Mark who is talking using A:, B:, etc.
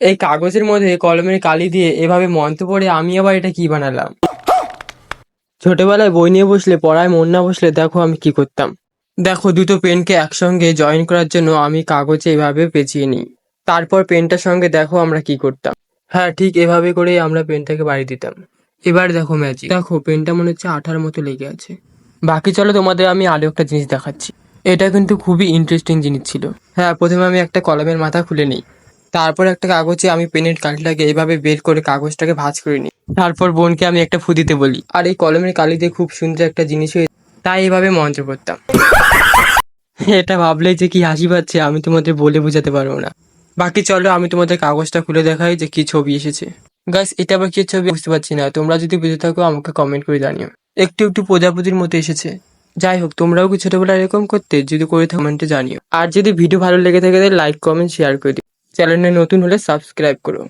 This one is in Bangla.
A: এই কাগজের মধ্যে কলমের কালি দিয়ে এভাবে মন্ত্র পড়ে আমি আবার এটা কি বানালাম? ছোটবেলায় বই নিয়ে বসলে, পড়ায় মন না বসলে দেখো আমি কি করতাম। দেখো, দুটো পেনকে একসঙ্গে জয়েন করার জন্য আমি কাগজে এভাবে পেঁচিয়ে নিই। তারপর পেনটার সঙ্গে দেখো আমরা কি করতাম। হ্যাঁ ঠিক এভাবে করেই আমরা পেনটাকে বাড়ি দিতাম। এবার দেখো ম্যাজিক দেখো, পেনটা মনে হচ্ছে আঠার মতো লেগে আছে। বাকি চলো, তোমাদের আমি আরও একটা জিনিস দেখাচ্ছি। এটা কিন্তু খুবই ইন্টারেস্টিং জিনিস ছিল। হ্যাঁ প্রথমে আমি একটা কলমের মাথা খুলে নিই। তারপর একটা কাগজে আমি পেনের কালিটাকে এইভাবে বের করে কাগজটাকে ভাঁজ করে নিই। তারপর বোনকে আমি একটা ফুদিতে বলি। আর এই কলমের কালি দিয়ে খুব সুন্দর একটা জিনিস হয়ে তাই এভাবে মন্ত্র করতাম এটা ভাবলেই যে কি হাসি পাচ্ছে, আমি তোমাদের বলে বোঝাতে পারব না। বাকি চলো, আমি তোমাদের কাগজটা খুলে দেখাই যে কি ছবি এসেছে। গাইস, এটা আবার কি ছবি? বুঝতে পারছি না। তোমরা যদি বুঝে থাকো, আমাকে কমেন্ট করে জানিও। একটু একটু প্রজাপতির মতো এসেছে। যাই হোক, তোমরাও কি ছোটবেলায় এরকম করতে? যদি করে থাকো কমেন্টে জানিও। আর যদি ভিডিও ভালো লেগে থাকে, তাহলে লাইক কমেন্ট শেয়ার করে দিও। চ্যানেলে নতুন হলে সাবস্ক্রাইব করো